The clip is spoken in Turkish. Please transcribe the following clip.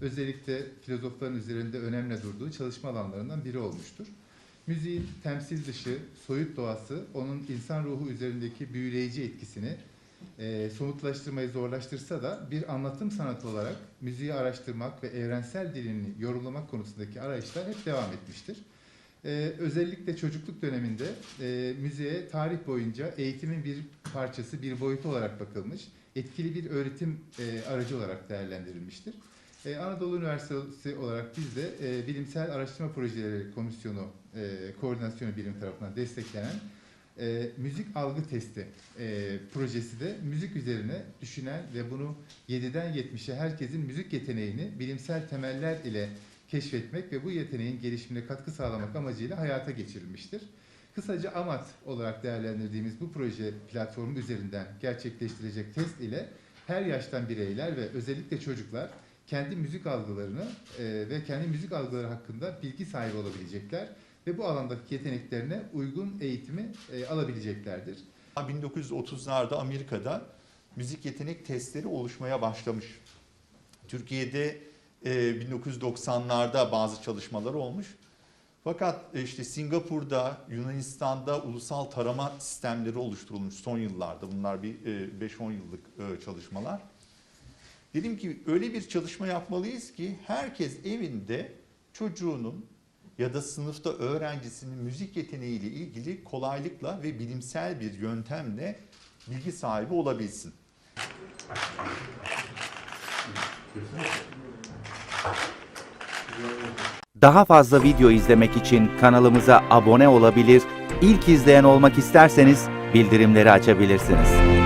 özellikle filozofların üzerinde önemli durduğu çalışma alanlarından biri olmuştur. Müziğin temsil dışı, soyut doğası onun insan ruhu üzerindeki büyüleyici etkisini e, somutlaştırmayı zorlaştırsa da bir anlatım sanatı olarak müziği araştırmak ve evrensel dilini yorumlamak konusundaki arayışlar hep devam etmiştir. E, özellikle çocukluk döneminde e, müziğe tarih boyunca eğitimin bir parçası, bir boyutu olarak bakılmış, etkili bir öğretim e, aracı olarak değerlendirilmiştir. E, Anadolu Üniversitesi olarak biz de e, Bilimsel Araştırma Projeleri Komisyonu e, Koordinasyonu Birim tarafından desteklenen e, müzik algı testi e, projesi de müzik üzerine düşünen ve bunu 7'den 70'e herkesin müzik yeteneğini bilimsel temeller ile keşfetmek ve bu yeteneğin gelişimine katkı sağlamak amacıyla hayata geçirilmiştir. Kısaca AMAT olarak değerlendirdiğimiz bu proje platformu üzerinden gerçekleştirecek test ile her yaştan bireyler ve özellikle çocuklar kendi müzik algılarını e, ve kendi müzik algıları hakkında bilgi sahibi olabilecekler ve bu alandaki yeteneklerine uygun eğitimi e, alabileceklerdir. 1930'larda Amerika'da müzik yetenek testleri oluşmaya başlamış. Türkiye'de e, 1990'larda bazı çalışmalar olmuş. Fakat e, işte Singapur'da, Yunanistan'da ulusal tarama sistemleri oluşturulmuş son yıllarda. Bunlar bir e, 5-10 yıllık e, çalışmalar. Dedim ki öyle bir çalışma yapmalıyız ki herkes evinde çocuğunun ya da sınıfta öğrencisinin müzik yeteneğiyle ilgili kolaylıkla ve bilimsel bir yöntemle bilgi sahibi olabilsin. Daha fazla video izlemek için kanalımıza abone olabilir, ilk izleyen olmak isterseniz bildirimleri açabilirsiniz.